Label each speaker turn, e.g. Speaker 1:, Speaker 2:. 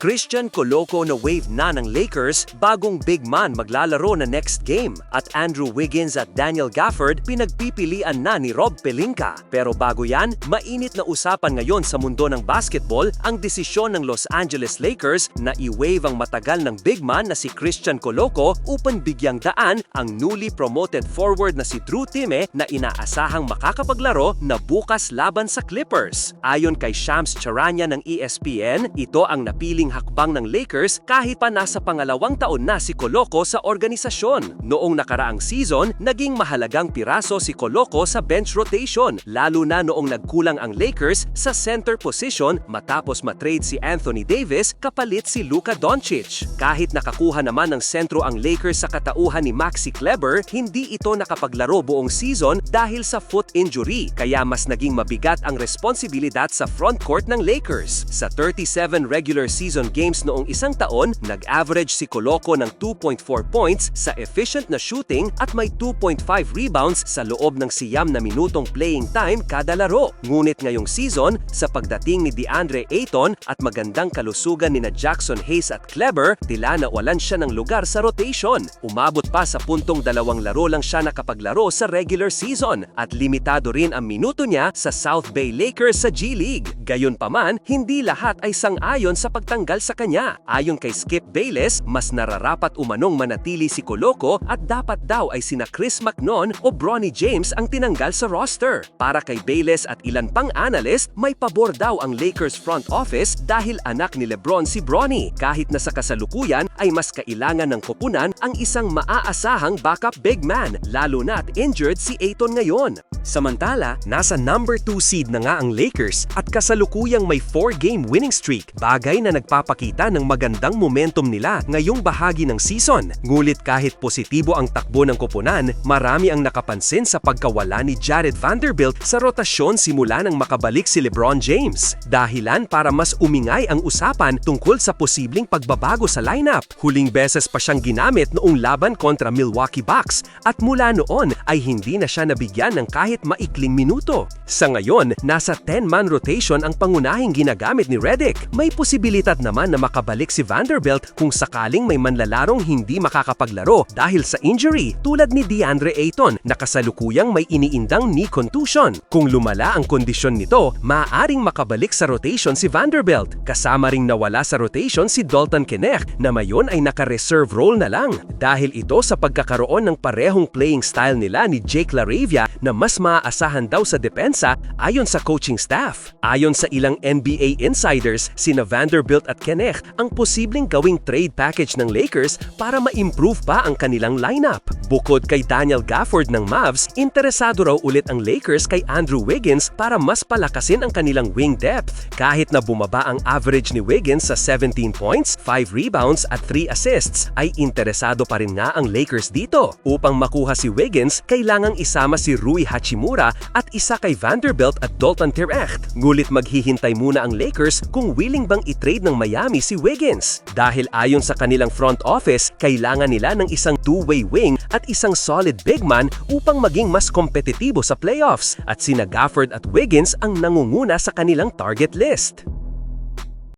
Speaker 1: Christian Coloco na wave na ng Lakers bagong big man maglalaro na next game at Andrew Wiggins at Daniel Gafford pinagpipilian na ni Rob Pelinka. Pero bago yan, mainit na usapan ngayon sa mundo ng basketball ang desisyon ng Los Angeles Lakers na i-wave ang matagal ng big man na si Christian Coloco upang bigyang daan ang newly promoted forward na si Drew Time na inaasahang makakapaglaro na bukas laban sa Clippers. Ayon kay Shams Charania ng ESPN, ito ang napiling hakbang ng Lakers kahit pa nasa pangalawang taon na si Coloco sa organisasyon. Noong nakaraang season, naging mahalagang piraso si Coloco sa bench rotation, lalo na noong nagkulang ang Lakers sa center position matapos matrade si Anthony Davis kapalit si Luka Doncic. Kahit nakakuha naman ng sentro ang Lakers sa katauhan ni Maxi Kleber, hindi ito nakapaglaro buong season dahil sa foot injury, kaya mas naging mabigat ang responsibilidad sa front court ng Lakers. Sa 37 regular season games noong isang taon, nag-average si Coloco ng 2.4 points sa efficient na shooting at may 2.5 rebounds sa loob ng siyam na minutong playing time kada laro. Ngunit ngayong season, sa pagdating ni DeAndre Ayton at magandang kalusugan ni na Jackson Hayes at Kleber, tila nawalan siya ng lugar sa rotation. Umabot pa sa puntong dalawang laro lang siya nakapaglaro sa regular season at limitado rin ang minuto niya sa South Bay Lakers sa G League. Gayunpaman, hindi lahat ay sang-ayon sa pagtanggal sa kanya. Ayon kay Skip Bayless, mas nararapat umanong manatili si Coloco at dapat daw ay sina Chris McNon o Bronny James ang tinanggal sa roster. Para kay Bayless at ilan pang analyst, may pabor daw ang Lakers front office dahil anak ni Lebron si Bronny. Kahit na sa kasalukuyan ay mas kailangan ng koponan ang isang maaasahang backup big man, lalo na't injured si Ayton ngayon. Samantala, nasa number 2 seed na nga ang Lakers at kasalukuyang may 4-game winning streak, bagay na nagpapakita ng magandang momentum nila ngayong bahagi ng season. Ngulit kahit positibo ang takbo ng koponan, marami ang nakapansin sa pagkawala ni Jared Vanderbilt sa rotasyon simula nang makabalik si LeBron James. Dahilan para mas umingay ang usapan tungkol sa posibleng pagbabago sa lineup. Huling beses pa siyang ginamit noong laban kontra Milwaukee Bucks at mula noon ay hindi na siya nabigyan ng kahit maikling minuto. Sa ngayon, nasa 10-man rotation ang pangunahing ginagamit ni Redick. May posibilidad naman na makabalik si Vanderbilt kung sakaling may manlalarong hindi makakapaglaro dahil sa injury tulad ni DeAndre Ayton na kasalukuyang may iniindang knee contusion. Kung lumala ang kondisyon nito, maaaring makabalik sa rotation si Vanderbilt. Kasama ring nawala sa rotation si Dalton Knecht na mayon ay naka-reserve role na lang dahil ito sa pagkakaroon ng parehong playing style nila ni Jake LaRavia na mas maaasahan daw sa depensa ayon sa coaching staff. Ayon sa ilang NBA insiders, sina Vanderbilt at Knecht ang posibleng gawing trade package ng Lakers para ma-improve pa ang kanilang lineup. Bukod kay Daniel Gafford ng Mavs, interesado raw ulit ang Lakers kay Andrew Wiggins para mas palakasin ang kanilang wing depth. Kahit na bumaba ang average ni Wiggins sa 17 points, 5 rebounds at 3 assists, ay interesado pa rin nga ang Lakers dito. Upang makuha si Wiggins, kailangang isama si Rui Hachimura at isa kay Vanderbilt at Dalton Terecht. Ngulit maghihintay muna ang Lakers kung willing bang i-trade ng Miami si Wiggins. Dahil ayon sa kanilang front office, kailangan nila ng isang two-way wing at isang solid big man upang maging mas kompetitibo sa playoffs. At sina Gafford at Wiggins ang nangunguna sa kanilang target list.